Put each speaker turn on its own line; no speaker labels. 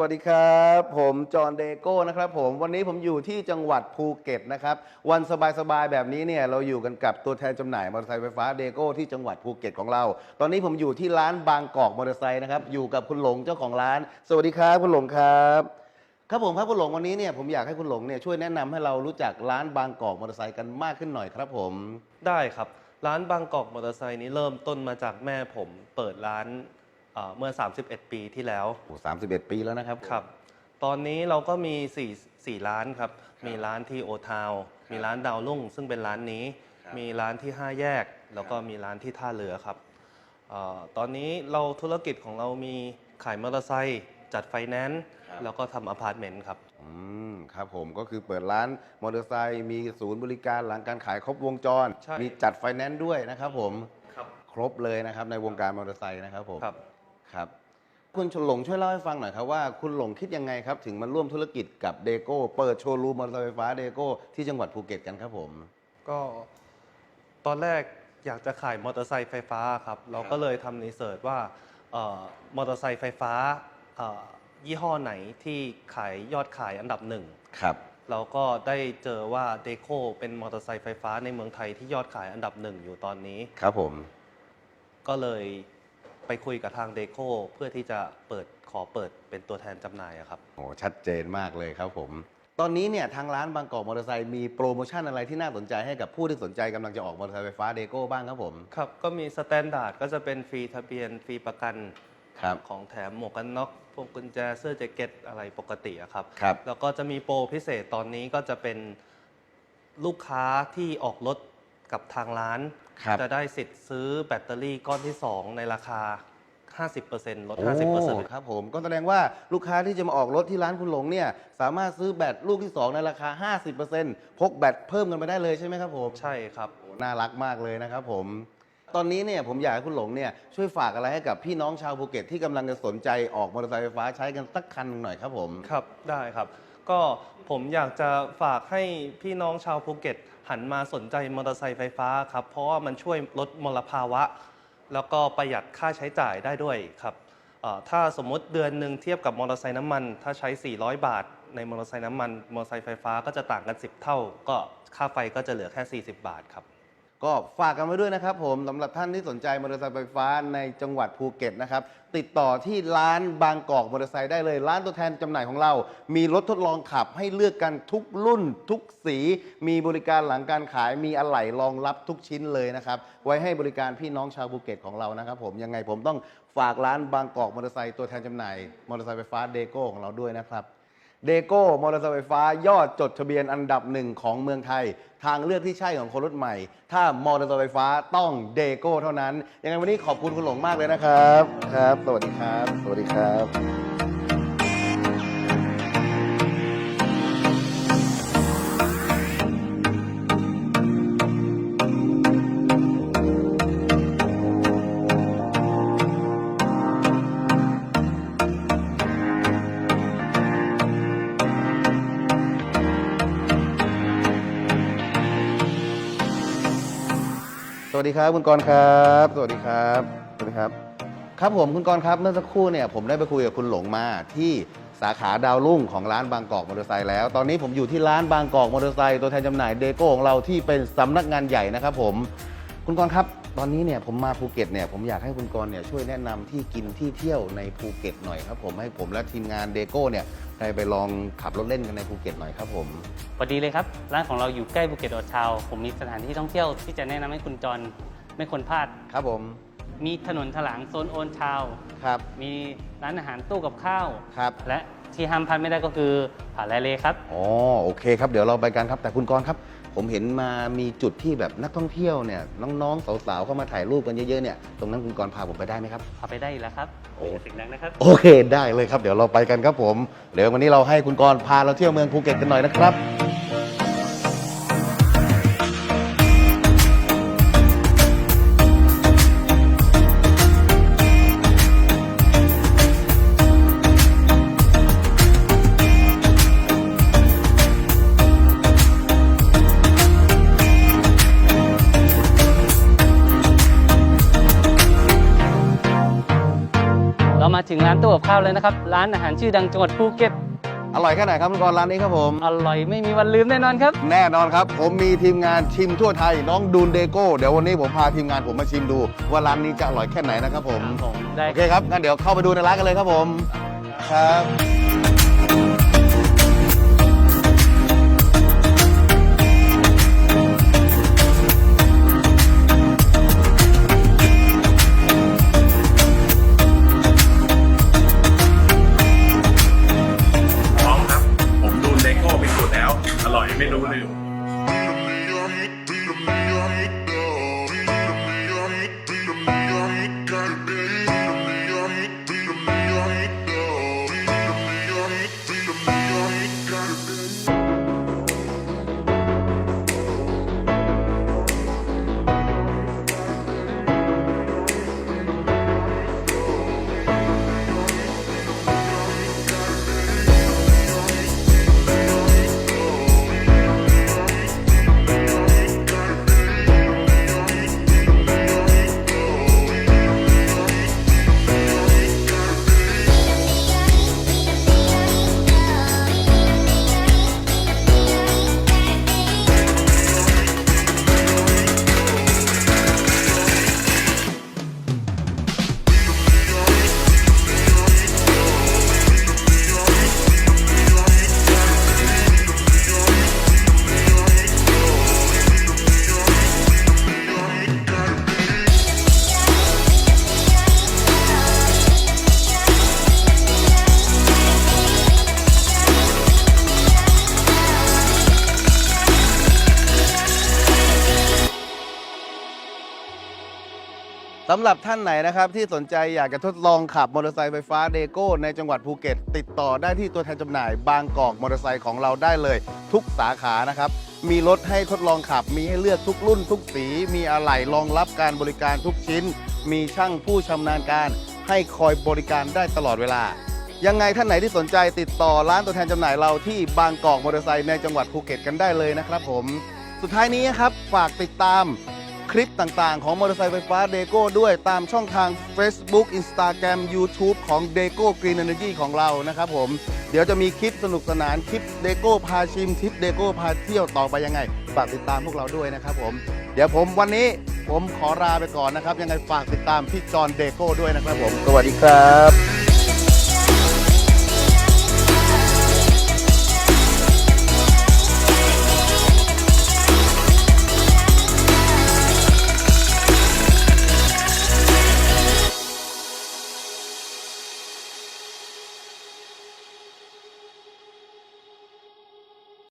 วัสดีครับ ผมจอห์นเดโก้นะครับผมวันนี้ผมอยู่ที่จังหวัดภูเก็ตนะครับวันสบายๆแบบนี้เนี่ยเราอยู่กันกับตัวแทนจำหน่ายมอเตอร์ไซค์ไฟฟ้าเดโก้ที่จังหวัดภูเก็ตของเรา ตอนนี้ผมอยู่ที่ร้านบางกอกมอเตอร์ไซค์นะครับอยู่กับคุณหลงเจ้าของร้าน สวัสดีครับคุณหลงครับครับผมครับคุณหลงวันนี้เนี่ยผมอยากให้คุณหลงเนี่ยช่วยแนะนำให้เรารู้จักร้านบางกอกมอเตอร์ไซค์กันมากขึ้นหน่อยครับผม
ได้ครับ ร้านบางกอกมอเตอร์ไซค์นี้เริ่มต้นมาจากแม่ผมเปิดร้าน เอ่อเมื่อ 31 ปีที่แล้ว
โอ้สามสิบเอ็ดปีแล้วนะครับ
ครับ ตอนนี้เราก็มี4 4ร้านครับ มีร้านที่โอทาว มีร้านดาวลุ่ง ซึ่งเป็นร้านนี้
ครับ
มีร้านที่ 5 แยก แล้วก็มีร้านที่ท่าเรือครับเออตอนนี้เราธุรกิจของเรามีขายมอเตอร์ไซค์ จัดไฟแนนซ์ แล้วก็ทำอพาร์ตเมนต์ครับ
อืมครับผมก็คือเปิดร้านมอเตอร์ไซค์มีศูนย์บริการหลังการขายครบวงจร
ใช่
มีจัดไฟแนนซ์ด้วยนะครับผม
ครับ
ครบเลยนะครับในวงการมอเตอร์ไซค์นะครับผม
ครับ
ครับคุณชนหลงช่วยเล่าให้ฟังหน่อยครับว่าคุณหลงคิดยังไงครับถึงมาร่วมธุรกิจกับเดโก้เปิดโชว์รูมมอเตอร์ไซค์ไฟฟ้าเดโก้ที่จังหวัดภูเก็ตกันครับผม
ก็ตอนแรกอยากจะขายมอเตอร์ไซค์ไฟฟ้าครับเราก็เลยทำรีเสิร์ชว่าเอ่อมอเตอร์ไซค์ไฟฟ้าเอ่อยี่ห้อไหนที่ขายยอดขายอันดับหนึ่ง
ครับ
เราก็ได้เจอว่าเดโคเป็นมอเตอร์ไซค์ไฟฟ้าในเมืองไทยที่ยอดขายอันดับหนึ่งอยู่ตอนนี้
ครับผม
ก็เลย ไปคุยกับทางเดโคเพื่อที่จะเปิดขอเปิดเป็นตัวแทนจำหน่ายอะครับ
โอ้ชัดเจนมากเลยครับผม ตอนนี้เนี่ยทางร้านบางกอกมอเตอร์ไซค์มีโปรโมชั่นอะไรที่น่าสนใจให้กับผู้ที่สนใจกำลังจะออกมอเตอร์ไซค์ไฟฟ้าเดโก้บ้างครับผม
ครับ ก็มีสแตนดาร์ดก็จะเป็นฟรีทะเบียนฟรีประกัน
ครับ
ของแถมหมวกกันน็อกพวกกุญแจเสื้อแจ็คเก็ตอะไรปกติอะครับ
ครับ
แล้วก็จะมีโปรพิเศษตอนนี้ก็จะเป็นลูกค้าที่ออกรถ กับทางร้าน
ครับ
จะได้สิทธิ์ซื้อแบตเตอรี่ก้อนที่ 2 ในราคา 50%ลด
โอ้
50%
ครับผมก็แสดงว่าลูกค้าที่จะมาออกรถที่ร้านคุณหลงเนี่ยสามารถซื้อแบตลูกที่ 2 ในราคา 50%พกแบตเพิ่มกันไปได้เลยใช่ไหมครับผม
ใช่ครับ
น่ารักมากเลยนะครับผม ตอนนี้เนี่ยผมอยากให้คุณหลงเนี่ยช่วยฝากอะไรให้กับพี่น้องชาวภูเก็ตที่กำลังจะสนใจออกมอเตอร์ไซค์ไฟฟ้าใช้กันสักคันหนึ่งหน่อยครับผม
ครับได้ครับ ก็ผมอยากจะฝากให้พี่น้องชาวภูเก็ต หันมาสนใจมอเตอร์ไซค์ไฟฟ้าครับ เพราะว่ามันช่วยลดมลภาวะ แล้วก็ประหยัดค่าใช้จ่ายได้ด้วยครับถ้าสมมติเดือนหนึ่งเทียบกับมอเตอร์ไซค์น้ำมัน ถ้าใช้ 400 บาท ในมอเตอร์ไซค์น้ำมัน มอเตอร์ไซค์ไฟฟ้าก็จะต่างกัน 10 เท่า ก็ค่าไฟก็จะเหลือแค่ 40 บาทครับ
ก็ฝากกันไว้ด้วยนะครับผมสำหรับท่านที่สนใจมอเตอร์ไซค์ไฟฟ้าในจังหวัดภูเก็ตนะครับ ติดต่อที่ร้านบางกอกมอเตอร์ไซค์ได้เลย ร้านตัวแทนจำหน่ายของเรา มีรถทดลองขับให้เลือกกันทุกรุ่น ทุกสี มีบริการหลังการขายมีอะไหล่รองรับทุกชิ้นเลยนะครับ ไว้ให้บริการพี่น้องชาวภูเก็ตของเรานะครับผมยังไงผมต้องฝากร้านบางกอกมอเตอร์ไซค์ตัวแทนจำหน่ายมอเตอร์ไซค์ไฟฟ้าเดโก้ของเราด้วยนะครับ เดโก้มอเตอร์ไซค์ไฟฟ้ายอดจดทะเบียนอันดับหนึ่งของเมืองไทย ทางเลือกที่ใช่ของคนรุ่นใหม่ ถ้ามอเตอร์ไซค์ไฟฟ้าต้องเดโก้เท่านั้นยังไงวันนี้ขอบคุณคุณหลงมากเลยนะครับครับ สวัสดีครับ สวัสดีครับ วัสดีครับคุณกรณ์ครับ สวัสดีครับ สวัสดีครับ ครับผมคุณกรณ์ครับเมื่อสักครู่เนี่ยผมได้ไปคุยกับคุณหลงมาที่สาขาดาวรุ่งของร้านบางกอกมอเตอร์ไซค์แล้ว ตอนนี้ผมอยู่ที่ร้านบางกอกมอเตอร์ไซค์ตัวแทนจำหน่ายเดโก้ของเราที่เป็นสำนักงานใหญ่นะครับผม คุณกรณ์ครับ ตอนนี้เนี่ยผมมาภูเก็ตเนี่ยผมอยากให้คุณกรณ์เนี่ยช่วยแนะนำที่กินที่เที่ยวในภูเก็ตหน่อยครับผมให้ผมและทีมงานเดโก้เนี่ยได้ไปลองขับรถเล่นกันในภูเก็ตหน่อยครับผม
พอดีเลยครับ ร้านของเราอยู่ใกล้ภูเก็ตออชาวผมมีสถานที่ท่องเที่ยวที่จะแนะนำให้คุณจรไม่ควรพลาด
ครับผม
มีถนนถลางโซนโอนชาว
ครับ
มีร้านอาหารตู้กับข้าว
ครับ
และที่ห้ามพลาดไม่ได้ก็คือผาแลเลครับ
อ๋อโอเคครับเดี๋ยวเราไปกันครับแต่คุณกรณ์ครับ ผมเห็นมามีจุดที่แบบนักท่องเที่ยวเนี่ยน้องๆสาวๆเข้ามาถ่ายรูปกันเยอะๆเนี่ยตรงนั้นคุณกรณ์พาผมไปได้ไหมครับ
พาไปได้อยู่แล้วครับ
โอ้
อย่าเสียงดังนะครับ
โอเคได้เลยครับ เดี๋ยวเราไปกันครับผมเดี๋ยววันนี้เราให้คุณกรณ์พาเราเที่ยวเมืองภูเก็ตกันหน่อยนะครับ
เรามาถึงถึงร้านตู้กับข้าวเลยนะครับ ร้านอาหารชื่อดังจังหวัดภูเก็ต
อร่อยแค่ไหนครับคุณกรณ์ร้านนี้ครับผม
อร่อยไม่มีวันลืมแน่นอนครับ
แน่นอนครับ ผมมีทีมงานชิมทั่วไทย น้องดูนเดโก้ เดี๋ยววันนี้ผมพาทีมงานผมมาชิมดู ว่าร้านนี้จะอร่อยแค่ไหนนะครับผม
ครับผมได้
โอเคครับงั้นเดี๋ยวเข้าไปดูในร้านกันเลยครับผม ครับำหรับท่านไหนนะครับที่สนใจอยากจะทดลองขับมอเตอร์ไซค์ไฟฟ้าเดโก้ในจังหวัดภูเก็ต ติดต่อได้ที่ตัวแทนจำหน่ายบางกอกมอเตอร์ไซค์ของเราได้เลย ทุกสาขานะครับ มีรถให้ทดลองขับ มีให้เลือกทุกรุ่นทุกสี มีอะไหล่รองรับการบริการทุกชิ้น มีช่างผู้ชำนาญการ ให้คอยบริการได้ตลอดเวลา ยังไงท่านไหนที่สนใจติดต่อร้านตัวแทนจำหน่ายเราที่บางกอกมอเตอร์ไซค์ในจังหวัดภูเก็ตกันได้เลยนะครับผม สุดท้ายนี้ครับฝากติดตาม ลิปต่างๆ ของมอเตอร์ไซค์ไฟฟ้าเดโก้ด้วยตามช่องทาง Facebook Instagram YouTube ของ d e c o Green Energy ของเรานะครับผม เดี๋ยวจะมีคลิปสนุกสนานคลิปเดโก้พาชิมคลิปเดโก้พาเที่ยวต่อไปยังไงฝากติดตามพวกเราด้วยนะครับผม เดี๋ยวผมวันนี้ผมขอลาไปก่อนนะครับ ยังไงฝากติดตามพี่จอนเดโก้ด้วยนะครับผม สวัสดีครับ